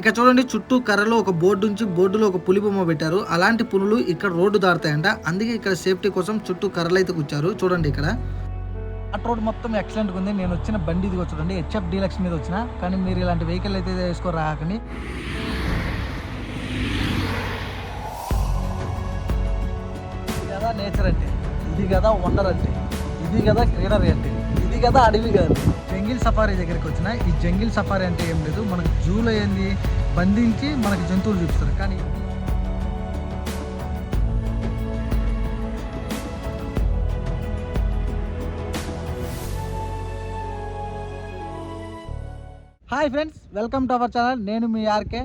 ఇక చూడండి చుట్టూ కర్రలో ఒక బోర్డు నుంచి బోర్డులో ఒక పులి బొమ్మ పెట్టారు. అలాంటి పులులు ఇక్కడ రోడ్డు దారుతాయంట అందుకే ఇక్కడ సేఫ్టీ కోసం చుట్టూ కర్రలు అయితే కూర్చారు చూడండి ఇక్కడ. అట్ రోడ్ మొత్తం ఎక్సలెంట్గా ఉంది. నేను వచ్చిన బండి ఇదిగో చూడండి హెచ్ఎఫ్ డీలక్స్ మీద వచ్చిన. కానీ మీరు ఇలాంటి వెహికల్ అయితే వేసుకో రాకండి. ఇది కదా నేచర్ అంటే. ఇది కదా వండర్ అంటే. ఇది కదా గ్రీనరీ అంటే. కదా అడవి కాదు. జంగిల్ సఫారీ దగ్గరికి వచ్చిన ఈ జంగిల్ సఫారీ అంటే ఏం లేదు. మనకు జూలో ఏంది? బంధించి మనకి జంతువులు చూపిస్తారు. కానీ hi friends welcome to our channel నేను మీ ఆర్కే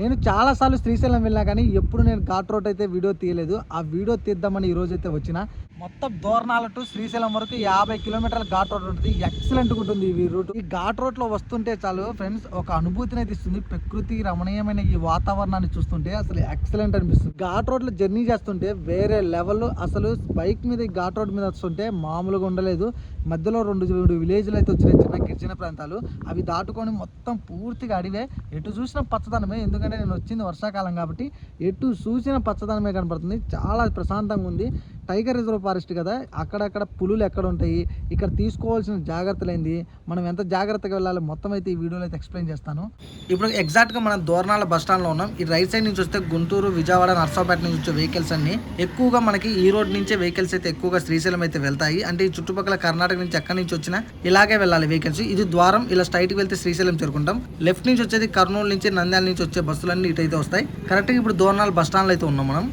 నేను చాలాసార్లు శ్రీశైలం వెళ్ళినా కానీ ఎప్పుడు నేను ఘాట్ రోడ్ అయితే వీడియో తీయలేదు. ఆ వీడియో తీద్దామని ఈ అయితే వచ్చిన. మొత్తం దోరణాల టు శ్రీశైలం వరకు యాభై కిలోమీటర్ల ఘాట్ రోడ్ ఉంటుంది. ఎక్సలెంట్గా ఉంటుంది ఈ రూట్ ఈ ఘాట్ రోడ్లో వస్తుంటే చాలు ఫ్రెండ్స్ ఒక అనుభూతిని అయితే ఇస్తుంది. ప్రకృతి రమణీయమైన ఈ వాతావరణాన్ని చూస్తుంటే అసలు ఎక్సలెంట్ అనిపిస్తుంది. ఘాట్ రోడ్లో జర్నీ చేస్తుంటే వేరే లెవెల్ అసలు బైక్ మీద ఘాట్ రోడ్ మీద వస్తుంటే మామూలుగా ఉండలేదు. మధ్యలో రెండు రెండు విలేజ్లు అయితే వచ్చినాయి చిన్న గిరిజన ప్రాంతాలు. అవి దాటుకొని మొత్తం పూర్తిగా అడివే. ఎటు చూసిన పచ్చదనమే ఎందుకంటే నేను వచ్చింది వర్షాకాలం కాబట్టి ఎటు చూసిన పచ్చదనమే కనపడుతుంది. చాలా ప్రశాంతంగా ఉంది. టైగర్ రిజర్వ్ ఫారెస్ట్ కదా అక్కడక్కడ పులులు ఎక్కడ ఉంటాయి ఇక్కడ తీసుకోవాల్సిన జాగ్రత్తలు ఏంది మనం ఎంత జాగ్రత్తగా వెళ్ళాలి మొత్తం అయితే ఈ వీడియోలో అయితే ఎక్స్ప్లెయిన్ చేస్తాను. ఇప్పుడు ఎగ్జాక్ట్గా మనం దోర్నాల బస్ స్టాండ్లో ఉన్నాం. ఈ రైట్ సైడ్ నుంచి వస్తే గుంటూరు విజయవాడ నర్సాపేట నుంచి వచ్చే వెహికల్స్ అన్ని. ఎక్కువగా మనకి ఈ రోడ్ నుంచే వెహికల్స్ అయితే ఎక్కువగా శ్రీశైలం అయితే వెళ్తాయి. అంటే ఈ చుట్టుపక్కల కర్ణాటక నుంచి ఎక్కడి నుంచి వచ్చినా ఇలాగే వెళ్ళాలి వెహికల్స్ ఇది ద్వారం ఇలా స్ట్రైట్కి వెళ్తే శ్రీశైలం చేరుకుంటాం. లెఫ్ట్ నుంచి వచ్చేది కర్నూలు నుంచి నంద్యాల నుంచి వచ్చే బస్సులన్నీ ఇటు అయితే వస్తాయి. కరెక్ట్గా ఇప్పుడు దోర్నాల బస్ స్టాండ్లో అయితే ఉన్నాం మనం.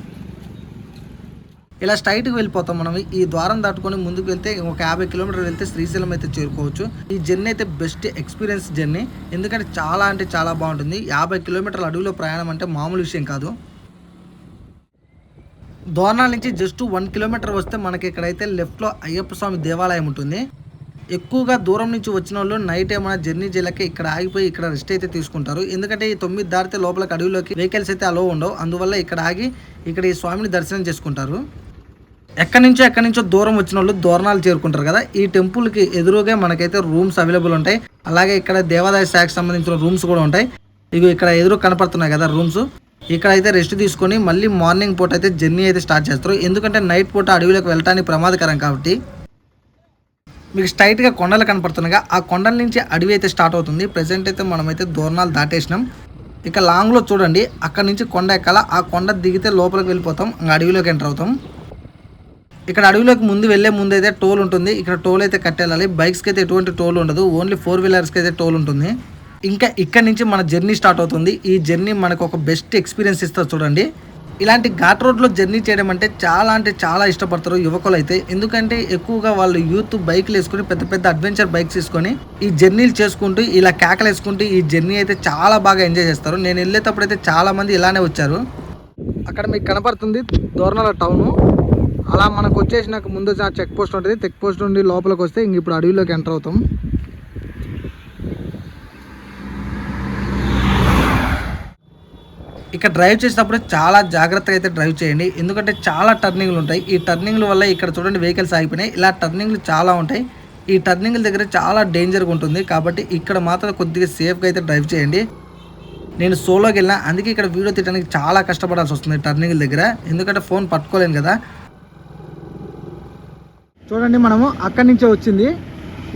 ఇలా స్ట్రైట్కి వెళ్ళిపోతాం మనం. ఈ ద్వారం దాటుకొని ముందుకు వెళ్తే ఒక యాభై కిలోమీటర్లు వెళ్తే శ్రీశైలం అయితే చేరుకోవచ్చు. ఈ జర్నీ అయితే బెస్ట్ ఎక్స్పీరియన్స్ జర్నీ. ఎందుకంటే చాలా అంటే చాలా బాగుంటుంది. యాభై కిలోమీటర్ల అడవిలో ప్రయాణం అంటే మామూలు విషయం కాదు. దోర్నాల నుంచి జస్ట్ వన్ కిలోమీటర్ వస్తే మనకి ఇక్కడైతే లెఫ్ట్లో అయ్యప్ప స్వామి దేవాలయం ఉంటుంది. ఎక్కువగా దూరం నుంచి వచ్చిన వాళ్ళు నైట్ ఏమైనా జర్నీ చేయలేక ఇక్కడ ఆగిపోయి ఇక్కడ రెస్ట్ అయితే తీసుకుంటారు. ఎందుకంటే ఈ తొమ్మిది దారితే లోపలికి అడవిలోకి వెహికల్స్ అయితే అలో ఉండవు. అందువల్ల ఇక్కడ ఆగి ఇక్కడ ఈ స్వామిని దర్శనం చేసుకుంటారు. ఎక్కడి నుంచో ఎక్కడి నుంచో దూరం వచ్చిన వాళ్ళు దూరణాలు చేరుకుంటారు కదా ఈ టెంపుల్కి ఎదురుగా మనకైతే రూమ్స్ అవైలబుల్ ఉంటాయి. అలాగే ఇక్కడ దేవాదాయ శాఖకు సంబంధించిన రూమ్స్ కూడా ఉంటాయి. ఇవి ఇక్కడ ఎదురు కనపడుతున్నాయి కదా రూమ్స్ ఇక్కడ అయితే రెస్ట్ తీసుకొని మళ్ళీ మార్నింగ్ పూట అయితే జర్నీ అయితే స్టార్ట్ చేస్తారు. ఎందుకంటే నైట్ పూట అడవిలోకి వెళ్ళడానికి ప్రమాదకరం కాబట్టి. మీకు స్ట్రైట్గా కొండలు కనపడుతున్నాయిగా ఆ కొండల నుంచి అడవి అయితే స్టార్ట్ అవుతుంది. ప్రజెంట్ అయితే మనమైతే దూరణాలు దాటేసినాం. ఇక లాంగ్లో చూడండి అక్కడ నుంచి కొండ ఎక్కాల ఆ కొండ దిగితే లోపలికి వెళ్ళిపోతాం ఇంకా అడవిలోకి ఎంటర్ అవుతాం. ఇక్కడ అడవిలోకి ముందు వెళ్ళే ముందు అయితే టోల్ ఉంటుంది. ఇక్కడ టోల్ అయితే కట్టేయాలి. బైక్స్కి అయితే ఎటువంటి టోల్ ఉండదు. ఓన్లీ ఫోర్ వీలర్స్కి అయితే టోల్ ఉంటుంది. ఇంకా ఇక్కడ నుంచి మన జర్నీ స్టార్ట్ అవుతుంది. ఈ జర్నీ మనకు ఒక బెస్ట్ ఎక్స్పీరియన్స్ ఇస్తారు చూడండి. ఇలాంటి ఘాట్ రోడ్లో జర్నీ చేయడం అంటే చాలా అంటే చాలా ఇష్టపడతారు యువకులు అయితే ఎందుకంటే ఎక్కువగా వాళ్ళు యూత్ బైక్లు వేసుకుని పెద్ద పెద్ద అడ్వెంచర్ బైక్స్ తీసుకొని ఈ జర్నీలు చేసుకుంటూ ఇలా కేకలు వేసుకుంటూ ఈ జర్నీ అయితే చాలా బాగా ఎంజాయ్ చేస్తారు. నేను వెళ్ళేటప్పుడు అయితే చాలా మంది ఇలానే వచ్చారు. అక్కడ మీకు కనపడుతుంది దోర్నల టౌను. అలా మనకు వచ్చేసినాక ముందు చెక్ పోస్ట్ ఉంటుంది. చెక్ పోస్ట్ నుండి లోపలికి వస్తే ఇంక ఇప్పుడు అడవిలోకి ఎంటర్ అవుతాం. ఇక డ్రైవ్ చేసేటప్పుడు చాలా జాగ్రత్తగా అయితే డ్రైవ్ చేయండి. ఎందుకంటే చాలా టర్నింగ్లు ఉంటాయి. ఈ టర్నింగ్ల వల్ల ఇక్కడ చూడండి వెహికల్స్ ఆగిపోయినాయి. ఇలా టర్నింగ్లు చాలా ఉంటాయి. ఈ టర్నింగ్ల దగ్గర చాలా డేంజర్గా ఉంటుంది. కాబట్టి ఇక్కడ మాత్రం కొద్దిగా సేఫ్గా అయితే డ్రైవ్ చేయండి. నేను సోలోకి వెళ్ళినా అందుకే ఇక్కడ వీడియో తీయడానికి చాలా కష్టపడాల్సి వస్తుంది టర్నింగ్ల దగ్గర. ఎందుకంటే ఫోన్ పట్టుకోలేను కదా. చూడండి మనము అక్కడి నుంచే వచ్చింది.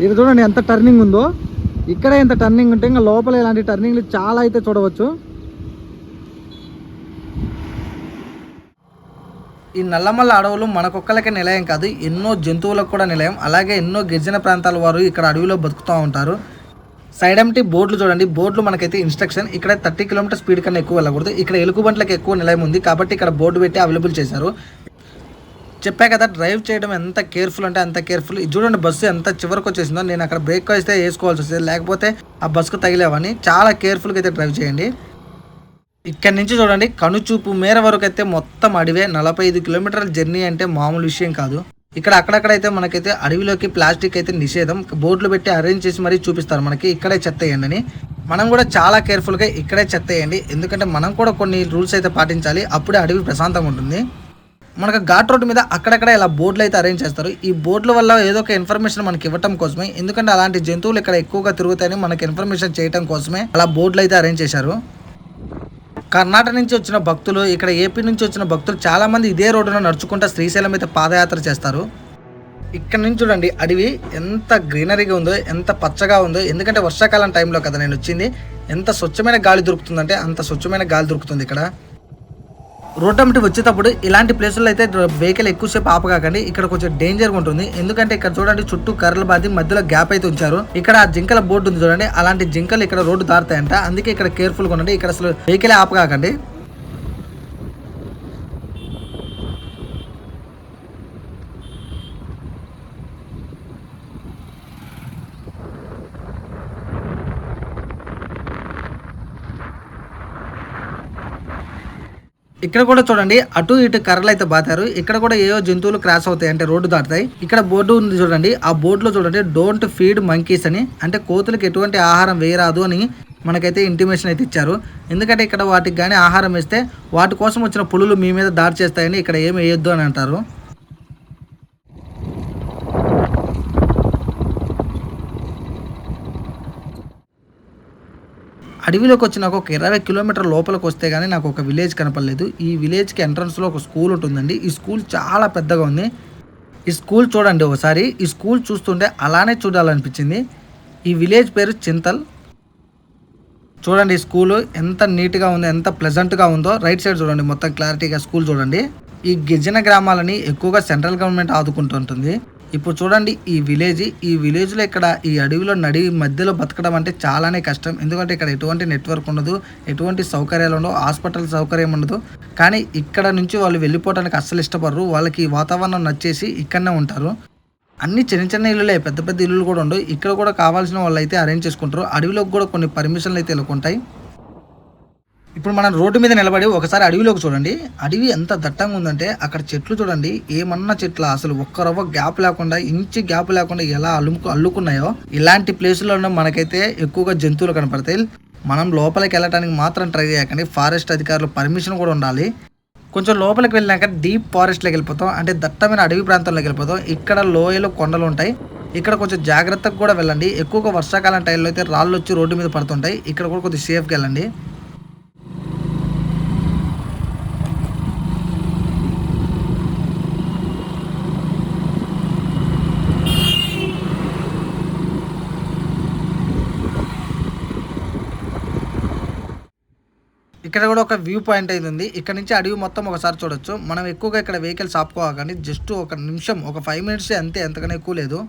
ఇది చూడండి ఎంత టర్నింగ్ ఉందో. ఇక్కడే ఎంత టర్నింగ్ ఉంటే ఇంకా లోపల ఇలాంటి టర్నింగ్లు చాలా అయితే చూడవచ్చు. ఈ నల్లమల్ల అడవులు మనకొక్కలకే నిలయం కాదు ఎన్నో జంతువులకు కూడా నిలయం. అలాగే ఎన్నో గిరిజన ప్రాంతాల వారు ఇక్కడ అడవిలో బతుకుతూ ఉంటారు. సైడ్ ఎంటీ బోర్డులు చూడండి. బోర్డులు మనకైతే ఇన్స్ట్రక్షన్ ఇక్కడ థర్టీ కిలోమీటర్ స్పీడ్ కన్నా ఎక్కువ వెళ్ళకూడదు. ఇక్కడ ఎలుగుబంట్లకు ఎక్కువ నిలయం ఉంది కాబట్టి ఇక్కడ బోర్డు పెట్టి అవైలబుల్ చేశారు. చెప్పా కదా డ్రైవ్ చేయడం ఎంత కేర్ఫుల్ అంటే అంత కేర్ఫుల్ ఇది చూడండి బస్సు ఎంత చివరికి వచ్చేసిందో నేను అక్కడ బ్రేక్ వేస్తే వేసుకోవాల్సి వస్తుంది. లేకపోతే ఆ బస్సుకు తగిలేవని చాలా కేర్ఫుల్గా అయితే డ్రైవ్ చేయండి. ఇక్కడి నుంచి చూడండి కనుచూపు మేర వరకు అయితే మొత్తం అడవే. నలభై ఐదు కిలోమీటర్ల జర్నీ అంటే మామూలు విషయం కాదు. ఇక్కడ అక్కడక్కడైతే మనకైతే అడవిలోకి ప్లాస్టిక్ అయితే నిషేధం. బోర్డులు పెట్టి అరేంజ్ చేసి మరీ చూపిస్తారు మనకి. ఇక్కడే చెత్త వేయండి అని. మనం కూడా చాలా కేర్ఫుల్గా ఇక్కడే చెత్త వేయండి. ఎందుకంటే మనం కూడా కొన్ని రూల్స్ అయితే పాటించాలి. అప్పుడే అడవి ప్రశాంతంగా ఉంటుంది. మనకు ఘాట్ రోడ్ మీద అక్కడక్కడ ఇలా బోర్డులు అయితే అరేంజ్ చేస్తారు. ఈ బోర్డుల వల్ల ఏదో ఒక ఇన్ఫర్మేషన్ మనకి ఇవ్వటం కోసమే. ఎందుకంటే అలాంటి జంతువులు ఇక్కడ ఎక్కువగా తిరుగుతాయని మనకి ఇన్ఫర్మేషన్ చేయడం కోసమే అలా బోర్డులు అయితే అరేంజ్ చేశారు. కర్ణాటక నుంచి వచ్చిన భక్తులు ఇక్కడ ఏపీ నుంచి వచ్చిన భక్తులు చాలామంది ఇదే రోడ్డున నడుచుకుంటూ శ్రీశైలం అయితే పాదయాత్ర చేస్తారు. ఇక్కడ నుంచి చూడండి అడవి ఎంత గ్రీనరీగా ఉందో ఎంత పచ్చగా ఉందో. ఎందుకంటే వర్షాకాలం టైంలో కదా నేను వచ్చింది. ఎంత స్వచ్ఛమైన గాలి దొరుకుతుందంటే అంత స్వచ్ఛమైన గాలి దొరుకుతుంది ఇక్కడ. రోడ్ అమ్మటి వచ్చేటప్పుడు ఇలాంటి ప్లేసుల్లో అయితే వెహికల్ ఎక్కువసేపు ఆపగాకండి. ఇక్కడ కొంచెం డేంజర్గా ఉంటుంది. ఎందుకంటే ఇక్కడ చూడండి చుట్టూ కర్రలు బాది మధ్యలో గ్యాప్ అయితే ఉంచారు. ఇక్కడ ఆ జింకల బోర్డు ఉంది చూడండి. అలాంటి జింకలు ఇక్కడ రోడ్డు దారుతాయంట. అందుకే ఇక్కడ కేర్ఫుల్గా ఉండండి. ఇక్కడ అసలు వెహికల్ ఆపగాకండి. ఇక్కడ కూడా చూడండి అటు ఇటు కర్రలు అయితే బాతారు. ఇక్కడ కూడా ఏవో జంతువులు క్రాస్ అవుతాయి అంటే రోడ్డు దాటుతాయి. ఇక్కడ బోర్డు ఉంది చూడండి ఆ బోర్డులో చూడండి డోంట్ ఫీడ్ మంకీస్ అని. అంటే కోతులకు ఎటువంటి ఆహారం వేయరాదు అని మనకైతే ఇంటిమేషన్ అయితే ఇచ్చారు. ఎందుకంటే ఇక్కడ వాటికి కానీ ఆహారం ఇస్తే వాటి కోసం వచ్చిన పులులు మీ మీద దాడి చేస్తాయని ఇక్కడ ఏమి వేయొద్దు అని అంటారు. అడవిలోకి వచ్చి నాకు ఒక ఇరవై కిలోమీటర్ లోపలికి వస్తే కానీ నాకు ఒక విలేజ్ కనపడలేదు. ఈ విలేజ్కి ఎంట్రన్స్లో ఒక స్కూల్ ఉంటుందండి. ఈ స్కూల్ చాలా పెద్దగా ఉంది. ఈ స్కూల్ చూడండి ఒకసారి. ఈ స్కూల్ చూస్తుంటే అలానే చూడాలనిపించింది. ఈ విలేజ్ పేరు చింతల్. చూడండి ఈ స్కూల్ ఎంత నీట్గా ఉందో ఎంత ప్లెజెంట్గా ఉందో. రైట్ సైడ్ చూడండి మొత్తం క్లారిటీగా స్కూల్ చూడండి. ఈ గిరిజన గ్రామాలని ఎక్కువగా సెంట్రల్ గవర్నమెంట్ ఆదుకుంటుంటుంది. ఇప్పుడు చూడండి ఈ విలేజ్ ఈ విలేజ్లో ఇక్కడ ఈ అడవిలో నడి మధ్యలో బతకడం అంటే చాలానే కష్టం. ఎందుకంటే ఇక్కడ ఎటువంటి నెట్వర్క్ ఉండదు ఎటువంటి సౌకర్యాలు ఉండవు హాస్పిటల్ సౌకర్యం ఉండదు. కానీ ఇక్కడ నుంచి వాళ్ళు వెళ్ళిపోవడానికి అస్సలు ఇష్టపడరు. వాళ్ళకి వాతావరణం నచ్చేసి ఇక్కడనే ఉంటారు. అన్ని చిన్న చిన్న ఇల్లులే పెద్ద పెద్ద ఇల్లులు కూడా ఉండవు. ఇక్కడ కూడా కావాల్సిన వాళ్ళు అయితే అరేంజ్ చేసుకుంటారు. అడవిలోకి కూడా కొన్ని పర్మిషన్లు అయితే వెళ్ళుకుంటాయి ఇప్పుడు మనం రోడ్డు మీద నిలబడి ఒకసారి అడవిలోకి చూడండి. అడవి ఎంత దట్టంగా ఉందంటే అక్కడ చెట్లు చూడండి. ఏమన్నా చెట్లు అసలు ఒక్క రవ్వ గ్యాప్ లేకుండా ఇంచి గ్యాప్ లేకుండా ఎలా అల్లుకు అల్లుకున్నాయో ఇలాంటి ప్లేసుల్లో మనకైతే ఎక్కువగా జంతువులు కనపడతాయి. మనం లోపలికి వెళ్ళడానికి మాత్రం ట్రై చేయకండి. ఫారెస్ట్ అధికారులు పర్మిషన్ కూడా ఉండాలి. కొంచెం లోపలికి వెళ్ళాక డీప్ ఫారెస్ట్లోకి వెళ్ళిపోతాం. అంటే దట్టమైన అడవి ప్రాంతంలోకి వెళ్ళిపోతాం. ఇక్కడ లోయలు కొండలు ఉంటాయి. ఇక్కడ కొంచెం జాగ్రత్తగా కూడా వెళ్ళండి. ఎక్కువగా వర్షాకాలం టైంలో అయితే రాళ్ళు వచ్చి రోడ్డు మీద పడుతుంటాయి. ఇక్కడ కూడా కొద్దిగా సేఫ్గా వెళ్ళండి. ఇక్కడ కూడా ఒక వ్యూ పాయింట్ అయితే ఉంది. ఇక్కడ నుంచి అడవి మొత్తం ఒకసారి చూడొచ్చు. మనం ఎక్కువగా ఇక్కడ వెహికల్స్ ఆపుకోవాలి జస్ట్ ఒక నిమిషం ఒక ఫైవ్ మినిట్స్ అంతే ఎంతకన్నా ఎక్కువ లేదు.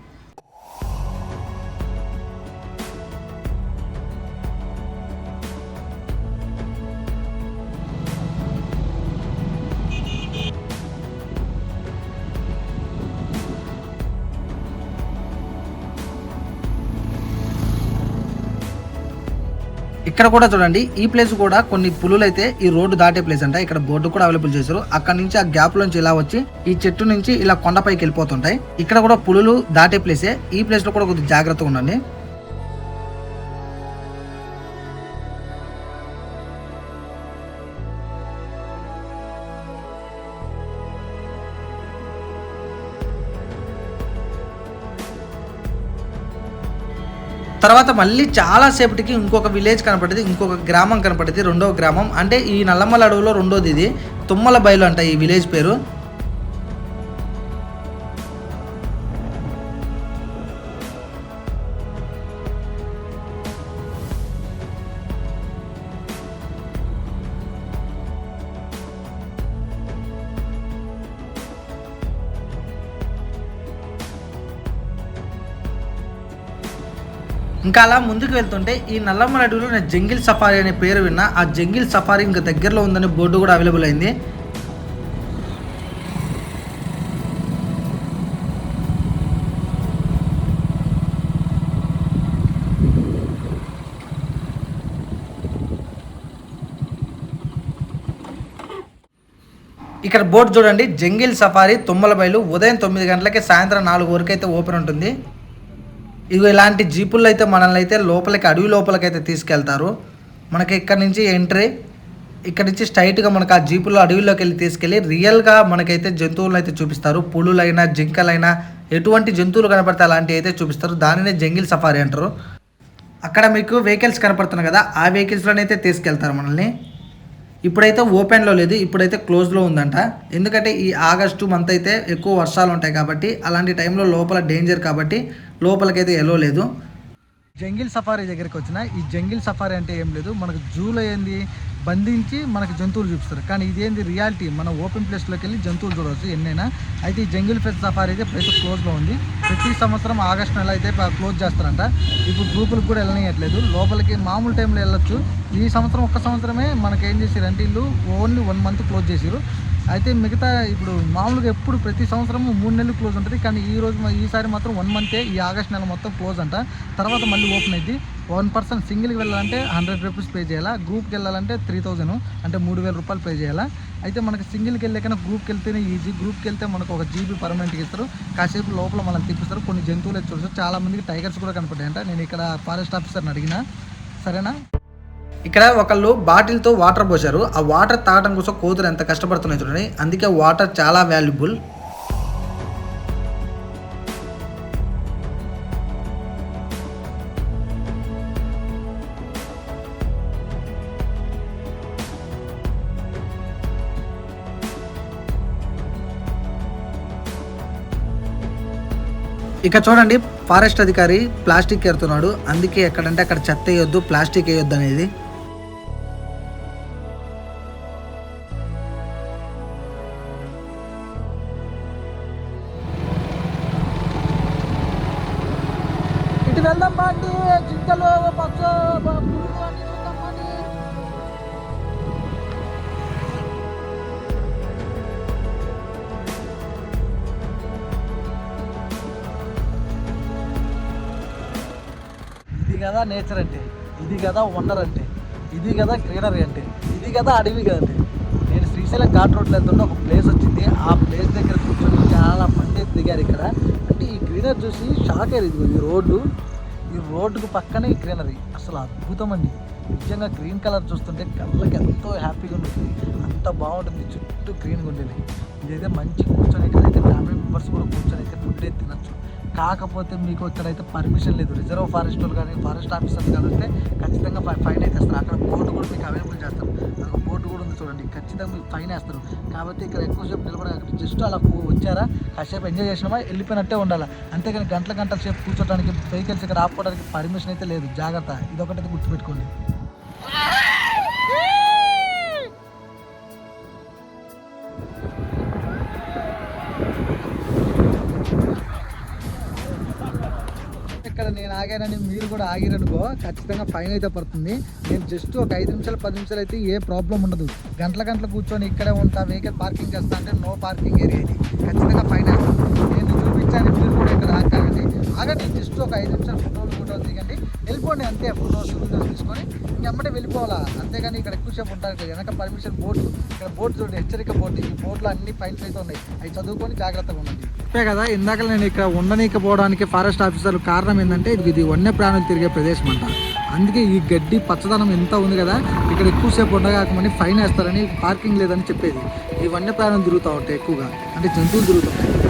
ఇక్కడ కూడా చూడండి ఈ ప్లేస్ కూడా కొన్ని పులులు అయితే ఈ రోడ్డు దాటే ప్లేస్ అంట. ఇక్కడ బోర్డు కూడా అవైలబుల్ చేశారు. అక్కడ నుంచి ఆ గ్యాప్ నుంచి ఇలా వచ్చి ఈ చెట్టు నుంచి ఇలా కొండపైకి వెళ్ళిపోతుంటాయి. ఇక్కడ కూడా పులులు దాటే ప్లేసే ఈ ప్లేస్లో కూడా కొద్దిగా జాగ్రత్తగా ఉండండి. తర్వాత మళ్ళీ చాలా సేపటికి ఇంకొక విలేజ్ కనపడింది ఇంకొక గ్రామం కనపడింది రెండవ గ్రామం. అంటే ఈ నల్లమల అడవిలో రెండోది ఇది. తుమ్మల బయలు అంట ఈ విలేజ్ పేరు. ఇంకా అలా ముందుకు వెళ్తుంటే ఈ నల్లమ్మల అడవిలో నేను జంగిల్ సఫారీ అనే పేరు విన్నా ఆ జంగిల్ సఫారీ ఇంకా దగ్గరలో ఉందని బోర్డు కూడా అవైలబుల్ అయింది. ఇక్కడ బోర్డు చూడండి జంగిల్ సఫారీ తుమ్మల బయలు ఉదయం తొమ్మిది గంటలకి సాయంత్రం నాలుగు వరకు అయితే ఓపెన్ ఉంటుంది. ఇగో ఇలాంటి జీపుల్లో అయితే మనల్ని అయితే లోపలికి అడవి లోపలికి అయితే తీసుకెళ్తారు. మనకి ఇక్కడ నుంచి ఎంట్రీ ఇక్కడ నుంచి స్ట్రైట్గా మనకు ఆ జీపులో అడవిలోకి వెళ్ళి తీసుకెళ్ళి రియల్గా మనకైతే జంతువులను అయితే చూపిస్తారు. పులులైనా జింకలైనా ఎటువంటి జంతువులు కనపడితే అలాంటివి అయితే చూపిస్తారు. దానినే జంగిల్ సఫారీ అంటారు. అక్కడ మీకు వెహికల్స్ కనపడుతున్నాయి కదా ఆ వెహికల్స్లోనైతే తీసుకెళ్తారు మనల్ని. ఇప్పుడైతే ఓపెన్లో లేదు ఇప్పుడైతే క్లోజ్లో ఉందంట. ఎందుకంటే ఈ ఆగస్టు మంత్ అయితే ఎక్కువ వర్షాలు ఉంటాయి కాబట్టి అలాంటి టైంలో లోపల డేంజర్ కాబట్టి లోపలికైతే ఎలో లేదు. జంగిల్ సఫారీ దగ్గరికి వచ్చిన ఈ జంగిల్ సఫారీ అంటే ఏం లేదు. మనకు జూలో ఏంది? బంధించి మనకి జంతువులు చూపిస్తారు. కానీ ఇదేంది రియాలిటీ? మన ఓపెన్ ప్లేస్లోకి వెళ్ళి జంతువులు చూడవచ్చు ఎన్నైనా. అయితే ఈ జంగిల్ ఫెస్ట్ సఫారీ అయితే ప్రతి క్లోజ్లో ఉంది. ప్రతి సంవత్సరం ఆగస్ట్ నెల అయితే క్లోజ్ చేస్తారంట. ఇప్పుడు గ్రూపులకు కూడా వెళ్ళనియట్లేదు. లోపలికి మామూలు టైంలో వెళ్ళొచ్చు. ఈ సంవత్సరం ఒక్క సంవత్సరమే మనకి ఏం చేసారంటే వీళ్ళు ఓన్లీ వన్ మంత్ క్లోజ్ చేసారు అయితే మిగతా ఇప్పుడు మామూలుగా ఎప్పుడు ప్రతి సంవత్సరం మూడు నెలలు క్లోజ్ ఉంటుంది. కానీ ఈ రోజు ఈసారి మాత్రం వన్ మంతే ఈ ఆగస్ట్ నెల మొత్తం క్లోజ్ అంట. తర్వాత మళ్ళీ ఓపెన్ అయింది వన్ పర్సన్ సింగిల్కి వెళ్ళాలంటే హండ్రెడ్ రూపీస్ పే చేయాలా? గ్రూప్కి వెళ్ళాలంటే త్రీ థౌజండ్ అంటే మూడు వేల రూపాయలు పే చేయాలా? అయితే మనకి సింగిల్కి వెళ్ళాకైనా గ్రూప్కి వెళ్తేనే ఈజీ గ్రూప్కి వెళ్తే మనకు ఒక జీబీ పర్మనెంట్గా ఇస్తారు. కాసేపు లోపల మనల్ని తిప్పిస్తారు. కొన్ని జంతువులు అయితే చూడచ్చు చాలామందికి టైగర్స్ కూడా కనపడ్డాయంట. నేను ఇక్కడ ఫారెస్ట్ ఆఫీసర్ని అడిగిన. సరేనా? ఇక్కడ ఒకళ్ళు బాటిల్తో వాటర్ పోసారు ఆ వాటర్ తాగడం కోసం కోతులు ఎంత కష్టపడుతున్నాయి చూడండి. అందుకే వాటర్ చాలా వాల్యుబుల్. ఇక చూడండి ఫారెస్ట్ అధికారి ప్లాస్టిక్ ఎరుతున్నాడు అందుకే ఎక్కడంటే అక్కడ చెత్త వేయొద్దు ప్లాస్టిక్ వేయొద్దు అనేది. కదా నేచర్ అంటే ఇది కదా వండర్ అంటే ఇది కదా గ్రీనరీ అంటే ఇది కదా అడవి అంటే. నేను శ్రీశైలం ఘాట్ రోడ్లో వెళ్తుంటే ఒక ప్లేస్ వచ్చింది. ఆ ప్లేస్ దగ్గర కూర్చొని చాలా మంది దిగారు ఇక్కడ. అంటే ఈ గ్రీనరీ చూసి షాక్ అయ్యారు ఇది ఈ రోడ్డు ఈ రోడ్డుకు పక్కనే ఈ గ్రీనరీ అసలు అద్భుతం అండి. నిజంగా గ్రీన్ కలర్ చూస్తుంటే కళ్ళకి ఎంతో హ్యాపీగా ఉంటుంది. అంత బాగుంటుంది. చుట్టూ గ్రీన్గా ఉండేది. ఇదైతే మంచి కూర్చొని ఇక్కడైతే ఫ్యామిలీ మెంబర్స్ కూడా కూర్చొని అయితే ఫుడ్ అయితే తినచ్చు. కాకపోతే మీకు ఇక్కడైతే పర్మిషన్ లేదు. రిజర్వ్ ఫారెస్ట్ వాళ్ళు కానీ ఫారెస్ట్ ఆఫీసర్లు కానీ వస్తే ఖచ్చితంగా ఫైన్ అయితే వేస్తారు అక్కడ బోర్డు కూడా మీకు అవైలబుల్ చేస్తారు అక్కడ బోర్డు కూడా ఉంది చూడండి. ఖచ్చితంగా మీకు ఫైన్ వేస్తారు. కాబట్టి ఇక్కడ ఎక్కువసేపు నిలబడి అక్కడ జస్ట్ అలా వచ్చారా? కాసేపు ఎంజాయ్ చేసినామా? వెళ్ళిపోయినట్టే ఉండాలి? అంతేకాని గంటల గంటల సేపు కూర్చోడానికి వెహికల్స్ ఇక్కడ ఆపుకోవడానికి పర్మిషన్ అయితే లేదు. జాగ్రత్త. ఇదొకటి గుర్తుపెట్టుకోండి. ఆగానని మీరు కూడా ఆగిరనుకో ఖచ్చితంగా ఫైన్ అయితే పడుతుంది. నేను జస్ట్ ఒక ఐదు నిమిషాలు పది నిమిషాలు అయితే ఏ ప్రాబ్లం ఉండదు. గంటల గంటలు కూర్చొని ఇక్కడే ఉంటా వెహికల్ పార్కింగ్ చేస్తా అంటే నో పార్కింగ్ ఏరియా ఇది. ఖచ్చితంగా ఫైన్ వేస్తాను నేను చూపించాను మీరు కూడా ఇక్కడ ఆగండి ఆగండి జస్ట్ ఒక ఐదు నిమిషాలు ఫోటోలు ఫోటోలు దిగండి వెళ్ళిపోండి అంతే ఫోటోస్ వీడియోస్ తీసుకొని ఇంకెమ్మటే వెళ్ళిపోవాలా? అంతేగాని ఇక్కడ ఎక్కువసేపు ఉంటారు ఇక్కడ వెనక పర్మిషన్ బోర్డు ఇక్కడ బోర్డు చూడండి హెచ్చరిక బోర్డు ఈ బోర్డులో అన్ని ఫైన్స్ అయితే ఉన్నాయి. అవి చదువుకొని జాగ్రత్తగా ఉండండి. అంతే కదా ఇందాక నేను ఇక్కడ ఉండనీకపోవడానికి ఫారెస్ట్ ఆఫీసర్ కారణం ఏంటంటే ఇది ఇది వన్య ప్రాణులు తిరిగే ప్రదేశం అంట. అందుకే ఈ గడ్డి పచ్చదనం ఎంత ఉంది కదా ఇక్కడ ఎక్కువసేపు ఉండగాకమని ఫైన్ వేస్తారని పార్కింగ్ లేదని చెప్పేది. ఈ వన్య ప్రాణులు తిరుగుతూ ఉంటాయి ఎక్కువగా అంటే జంతువులు తిరుగుతుంటాయి.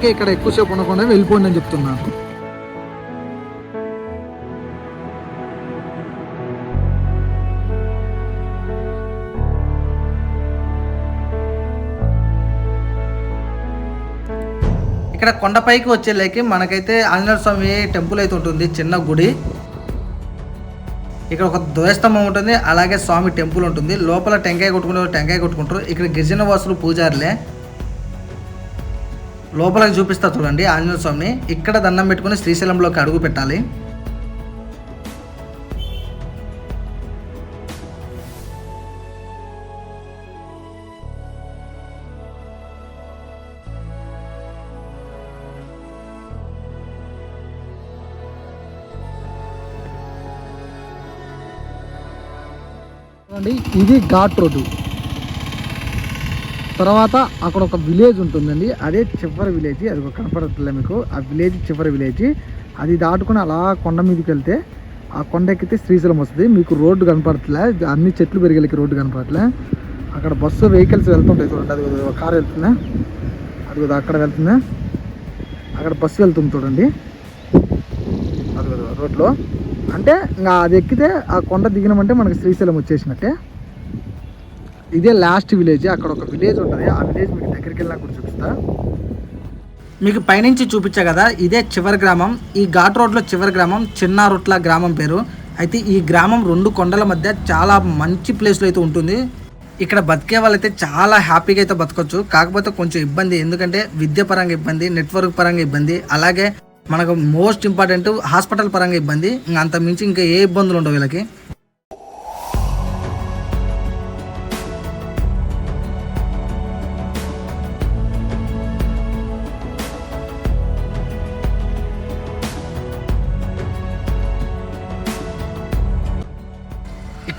అందుకే ఇక్కడ ఎక్కువసేపు ఉండకుండా వెళ్ళిపోండి అని చెప్తున్నాను ఇక్కడ కొండపైకి వచ్చేలేకి మనకైతే ఆంజనేయ స్వామి టెంపుల్ అయితే ఉంటుంది చిన్న గుడి. ఇక్కడ ఒక ధ్వజస్తంభం ఉంటుంది అలాగే స్వామి టెంపుల్ ఉంటుంది. లోపల టెంకాయ కొట్టుకునే టెంకాయ కొట్టుకుంటారు. ఇక్కడ గిరిజన వాసులు పూజారులే. లోపలికి చూపిస్తా చూడండి ఆంజనేయ స్వామిని. ఇక్కడ దండం పెట్టుకుని శ్రీశైలంలోకి అడుగు పెట్టాలి. ఇది ఘాట్ రోడ్డు. తర్వాత అక్కడ ఒక విలేజ్ ఉంటుందండి. అదే చివరి విలేజ్ అది ఒక కనపడట్లే మీకు. ఆ విలేజ్ చివరి విలేజ్ అది దాటుకుని అలా కొండ మీదకి వెళ్తే ఆ కొండ ఎక్కితే శ్రీశైలం వస్తుంది. మీకు రోడ్డు కనపడట్లే. అన్ని చెట్లు పెరిగేకి రోడ్డు కనపడట్లే. అక్కడ బస్సు వెహికల్స్ వెళ్తుంటాయి చూడండి. అది ఒక కార్ వెళ్తుందా? అది కూడా అక్కడ వెళ్తుందా? అక్కడ బస్సు వెళ్తుంది చూడండి. అది రోడ్లో అంటే ఇంకా అది ఎక్కితే ఆ కొండ దిగినామంటే మనకి శ్రీశైలం వచ్చేసినట్టే. ఇదే లాస్ట్ విలేజ్ అక్కడ ఒక విలేజ్ ఉంటుంది. ఆ విలేజ్ మీకు దగ్గరికి వెళ్ళినా కూడా చూపిస్తా. మీకు పైనుంచి చూపించా కదా ఇదే చివరి గ్రామం. ఈ ఘాట్ రోడ్లో చివరి గ్రామం చిన్నారొట్ల గ్రామం పేరు. అయితే ఈ గ్రామం రెండు కొండల మధ్య చాలా మంచి ప్లేస్లో అయితే ఉంటుంది. ఇక్కడ బతికే వాళ్ళైతే చాలా హ్యాపీగా అయితే బతకొచ్చు. కాకపోతే కొంచెం ఇబ్బంది ఎందుకంటే విద్య పరంగా ఇబ్బంది నెట్వర్క్ పరంగా ఇబ్బంది అలాగే మనకు మోస్ట్ ఇంపార్టెంట్ హాస్పిటల్ పరంగా ఇబ్బంది. ఇంకా అంత మించి ఇంకా ఏ ఇబ్బందులు ఉండవు వీళ్ళకి.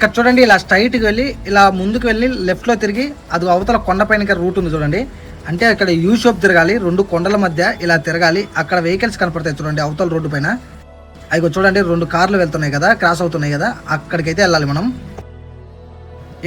ఇక్కడ చూడండి ఇలా స్ట్రైట్కి వెళ్ళి ఇలా ముందుకు వెళ్ళి లెఫ్ట్లో తిరిగి అది అవతల కొండపైన రూట్ ఉంది చూడండి. అంటే అక్కడ యూ షాప్ తిరగాలి రెండు కొండల మధ్య ఇలా తిరగాలి అక్కడ వెహికల్స్ కనపడతాయి చూడండి అవతల రోడ్డు పైన. అవి చూడండి రెండు కార్లు వెళ్తున్నాయి కదా క్రాస్ అవుతున్నాయి కదా అక్కడికైతే వెళ్ళాలి మనం.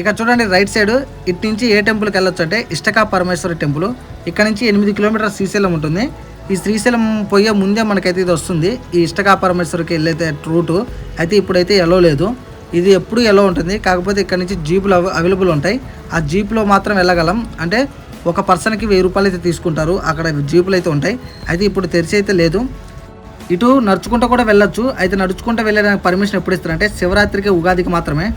ఇక చూడండి రైట్ సైడ్ ఇటు నుంచి ఏ టెంపుల్కి వెళ్ళొచ్చు అంటే ఇష్టకా పరమేశ్వరి టెంపుల్ ఇక్కడ నుంచి ఎనిమిది కిలోమీటర్ శ్రీశైలం ఉంటుంది. ఈ శ్రీశైలం పోయే ముందే మనకైతే ఇది వస్తుంది. ఈ ఇష్టకా పరమేశ్వరికి వెళ్ళైతే రూటు అయితే ఇప్పుడైతే ఎలో లేదు. ఇది ఎప్పుడు ఎలా ఉంటుంది? కాకపోతే ఇక్కడ నుంచి జీపులు అవ- అవైలబుల్ ఉంటాయి. ఆ జీపులో మాత్రం వెళ్ళగలం. అంటే ఒక పర్సన్కి వెయ్యి రూపాయలు అయితే తీసుకుంటారు. అక్కడ జీపులు అయితే ఉంటాయి. అయితే ఇప్పుడు తెరిచి అయితే లేదు. ఇటు నడుచుకుంటూ కూడా వెళ్ళొచ్చు. అయితే నడుచుకుంటూ వెళ్ళడానికి పర్మిషన్ ఎప్పుడు ఇస్తారంటే శివరాత్రికి ఉగాదికి మాత్రమే.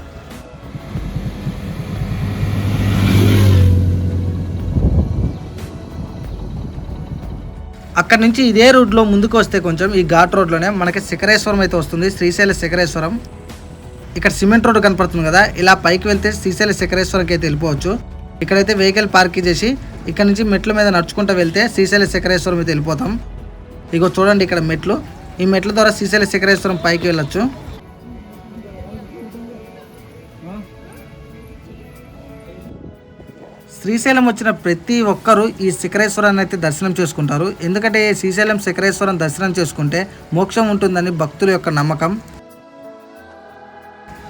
అక్కడ నుంచి ఇదే రూట్లో ముందుకు వస్తే కొంచెం ఈ ఘాట్ రోడ్లోనే మనకి శిఖరేశ్వరం అయితే వస్తుంది. శ్రీశైల శిఖరేశ్వరం. ఇక్కడ సిమెంట్ రోడ్డు కనపడుతుంది కదా ఇలా పైకి వెళ్తే శ్రీశైల శిఖరేశ్వరంకి అయితే వెళ్ళిపోవచ్చు. ఇక్కడైతే వెహికల్ పార్క్ చేసి ఇక్కడ నుంచి మెట్ల మీద నడుచుకుంటూ వెళ్తే శ్రీశైల శిఖరేశ్వరం అయితే వెళ్ళిపోతాం. ఇగో చూడండి ఇక్కడ మెట్లు. ఈ మెట్ల ద్వారా శ్రీశైల శిఖరేశ్వరం పైకి వెళ్ళొచ్చు. శ్రీశైలం వచ్చిన ప్రతి ఒక్కరూ ఈ శిఖరేశ్వరాన్ని అయితే దర్శనం చేసుకుంటారు. ఎందుకంటే ఈ శ్రీశైలం శిఖరేశ్వరం దర్శనం చేసుకుంటే మోక్షం ఉంటుందని భక్తుల యొక్క నమ్మకం.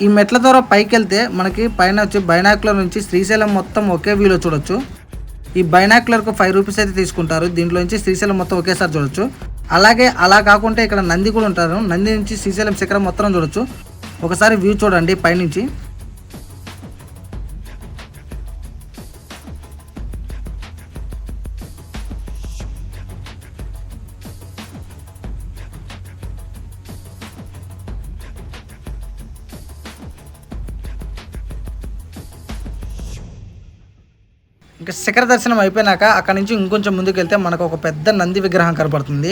ఈ మెట్ల ద్వారా పైకి వెళ్తే మనకి పైన వచ్చి బైనాకులర్ నుంచి శ్రీశైలం మొత్తం ఒకే వ్యూలో చూడొచ్చు. ఈ బైనాకులర్కి ఫైవ్ రూపీస్ అయితే తీసుకుంటారు. దీంట్లో నుంచి శ్రీశైలం మొత్తం ఒకేసారి చూడొచ్చు. అలాగే అలా కాకుండా ఇక్కడ నంది కూడా ఉంటారు. నంది నుంచి శ్రీశైలం శిఖరం మొత్తం చూడొచ్చు. ఒకసారి వ్యూ చూడండి పైనుంచి. ఇంకా శిఖర దర్శనం అయిపోయినాక అక్కడ నుంచి ఇంకొంచెం ముందుకు వెళ్తే మనకు ఒక పెద్ద నంది విగ్రహం కనపడుతుంది.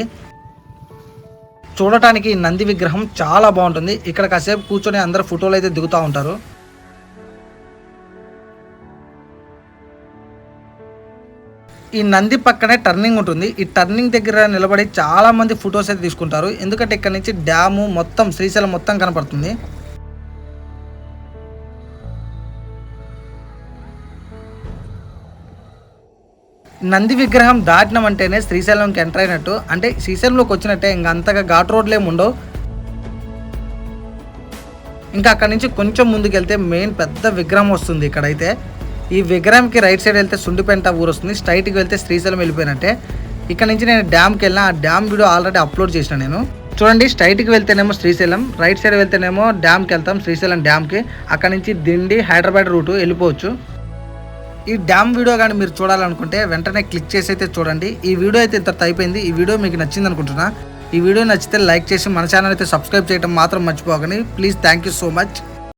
చూడటానికి ఈ నంది విగ్రహం చాలా బాగుంటుంది. ఇక్కడ కాసేపు కూర్చొని అందరు ఫోటోలు అయితే దిగుతూ ఉంటారు. ఈ నంది పక్కనే టర్నింగ్ ఉంటుంది. ఈ టర్నింగ్ దగ్గర నిలబడి చాలా మంది ఫొటోస్ అయితే తీసుకుంటారు. ఎందుకంటే ఇక్కడ నుంచి డ్యాము మొత్తం శ్రీశైలం మొత్తం కనపడుతుంది. నంది విగ్రహం దాటినామంటేనే శ్రీశైలంకి ఎంటర్ అయినట్టు. అంటే శ్రీశైలంలోకి వచ్చినట్టే ఇంకా అంతగా ఘాట్ రోడ్లు ఏమి ఉండవు. ఇంకా అక్కడ నుంచి కొంచెం ముందుకెళ్తే మెయిన్ పెద్ద విగ్రహం వస్తుంది ఇక్కడైతే. ఈ విగ్రహంకి రైట్ సైడ్ వెళ్తే సుండిపెంట ఊరు వస్తుంది. స్ట్రైట్కి వెళ్తే శ్రీశైలం వెళ్ళిపోయినట్టే. ఇక్కడ నుంచి నేను డ్యామ్కి వెళ్ళిన ఆ డ్యామ్ వీడియో ఆల్రెడీ అప్లోడ్ చేసిన నేను. చూడండి స్ట్రైట్కి వెళ్తేనేమో శ్రీశైలం రైట్ సైడ్ వెళ్తేనేమో డ్యామ్కి వెళ్తాం శ్రీశైలం డ్యామ్కి. అక్కడ నుంచి దిండి హైదరాబాద్ రూటు వెళ్ళిపోవచ్చు. ఈ డ్యామ్ వీడియో కానీ మీరు చూడాలనుకుంటే వెంటనే క్లిక్ చేసి అయితే చూడండి. ఈ వీడియో అయితే ఇంత అయిపోయింది ఈ వీడియో మీకు నచ్చింది అనుకుంటున్నా. ఈ వీడియో నచ్చితే లైక్ చేసి మన ఛానల్ అయితే సబ్స్క్రైబ్ చేయడం మాత్రం మర్చిపోకండి. Please thank you so much.